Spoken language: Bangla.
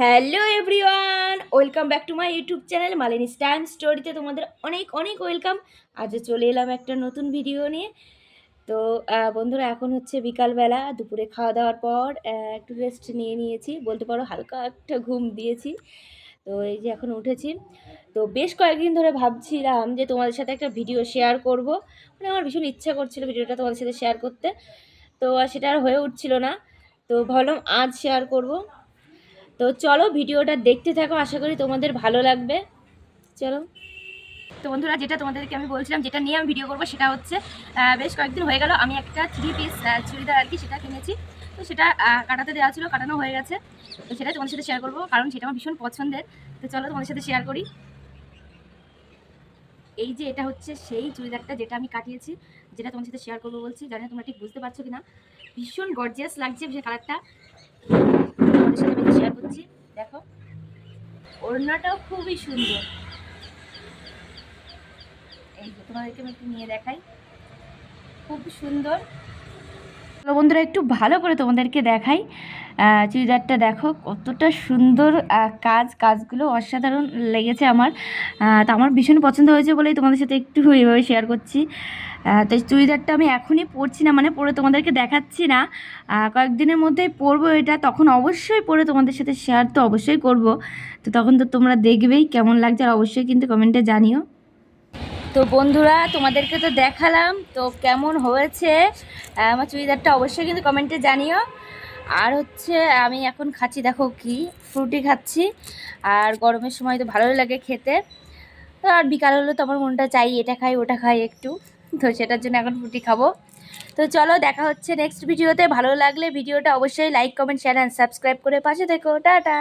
Hello everyone, welcome back to my YouTube channel Malini stand স্টোরিতে তোমাদের অনেক অনেক ওয়েলকাম। আজ চলে এলাম একটা নতুন ভিডিও নিয়ে। তো বন্ধুরা, এখন হচ্ছে বিকালবেলা, দুপুরে খাওয়া দাওয়ার পর একটু রেস্ট নিয়ে নিয়েছি। বলতে পারো, হালকা একটা ঘুম দিয়েছি। তো, এই যে এখন উঠেছি। তো, বেশ কয়েকদিন ধরে ভাবছিলাম যে তোমাদের সাথে একটা ভিডিও শেয়ার করব। মানে আমার ভীষণ ইচ্ছা করছিল ভিডিওটা তোমাদের সাথে শেয়ার করতে। তো সেটা আর হয়ে উঠছিল না। তো, ভাবলাম আজ শেয়ার করব। তো চলো ভিডিওটা দেখতে থাকো, আশা করি তোমাদের ভালো লাগবে। চলো। তো বন্ধুরা, যেটা তোমাদেরকে আমি বলছিলাম, যেটা নিয়ে আমি ভিডিও করব সেটা হচ্ছে বেশ কয়েকদিন হয়ে গেল, আমি একটা থ্রি পিস চুড়িদার আর কি সেটা কিনেছি। তো সেটা কাটাতে দেওয়া ছিল, কাটানো হয়ে গেছে। তো সেটা তোমাদের সাথে শেয়ার করব, কারণ সেটা আমার ভীষণ পছন্দের। তো চলো তোমাদের সাথে শেয়ার করি। এই যে এটা হচ্ছে সেই চুড়িদারটা যেটা আমি কাটিয়েছি, যেটা তোমার সাথে শেয়ার করব বলছি। জানি না তোমরা ঠিক বুঝতে পারছ কিনা। ভীষণ গর্জিয়াস লাগছে যে কালারটা তোমাদের সাথে করছি দেখো, ওড়নাটাও খুবই সুন্দর। এই যে, তোমাদেরকে আমি একটু নিয়ে দেখাই। খুব সুন্দর। তো বন্ধুরা, একটু ভালো করে তোমাদেরকে দেখাই। চুড়িদারটা দেখো, কতটা সুন্দর কাজ, কাজগুলো অসাধারণ লেগেছে আমার। তো আমার ভীষণ পছন্দ হয়েছে বলেই তোমাদের সাথে একটু এইভাবে শেয়ার করছি। আহ, তো চুড়িদারটা আমি এখনই পরছি না মানে পরে তোমাদেরকে দেখাচ্ছি না। কয়েকদিনের মধ্যেই পরবো এটা তখন অবশ্যই পরে তোমাদের সাথে শেয়ার তো অবশ্যই করব। তো তখন তো তোমরা দেখবেই কেমন লাগছে আর অবশ্যই কিন্তু কমেন্টে জানিও। তো বন্ধুরা তোমাদেরকে তো দেখালাম তো কেমন হয়েছে? আমার চুড়িদারটা অবশ্যই কিন্তু কমেন্টে জানিও। আর হচ্ছে আমি এখন খাচ্ছি দেখো কি ফ্রুটি খাচ্ছি আর গরমের সময় তো ভালোই লাগে খেতে। আর বিকাল হলে তো আমার মনটা চাই এটা খাই ওটা খাই একটু। তো সেটার জন্য এখন রুটি খাব। তো চলো দেখা হচ্ছে নেক্সট ভিডিওতে ভালো লাগলে ভিডিওটা অবশ্যই like comment share and subscribe করে পাশে দেখো টাটা!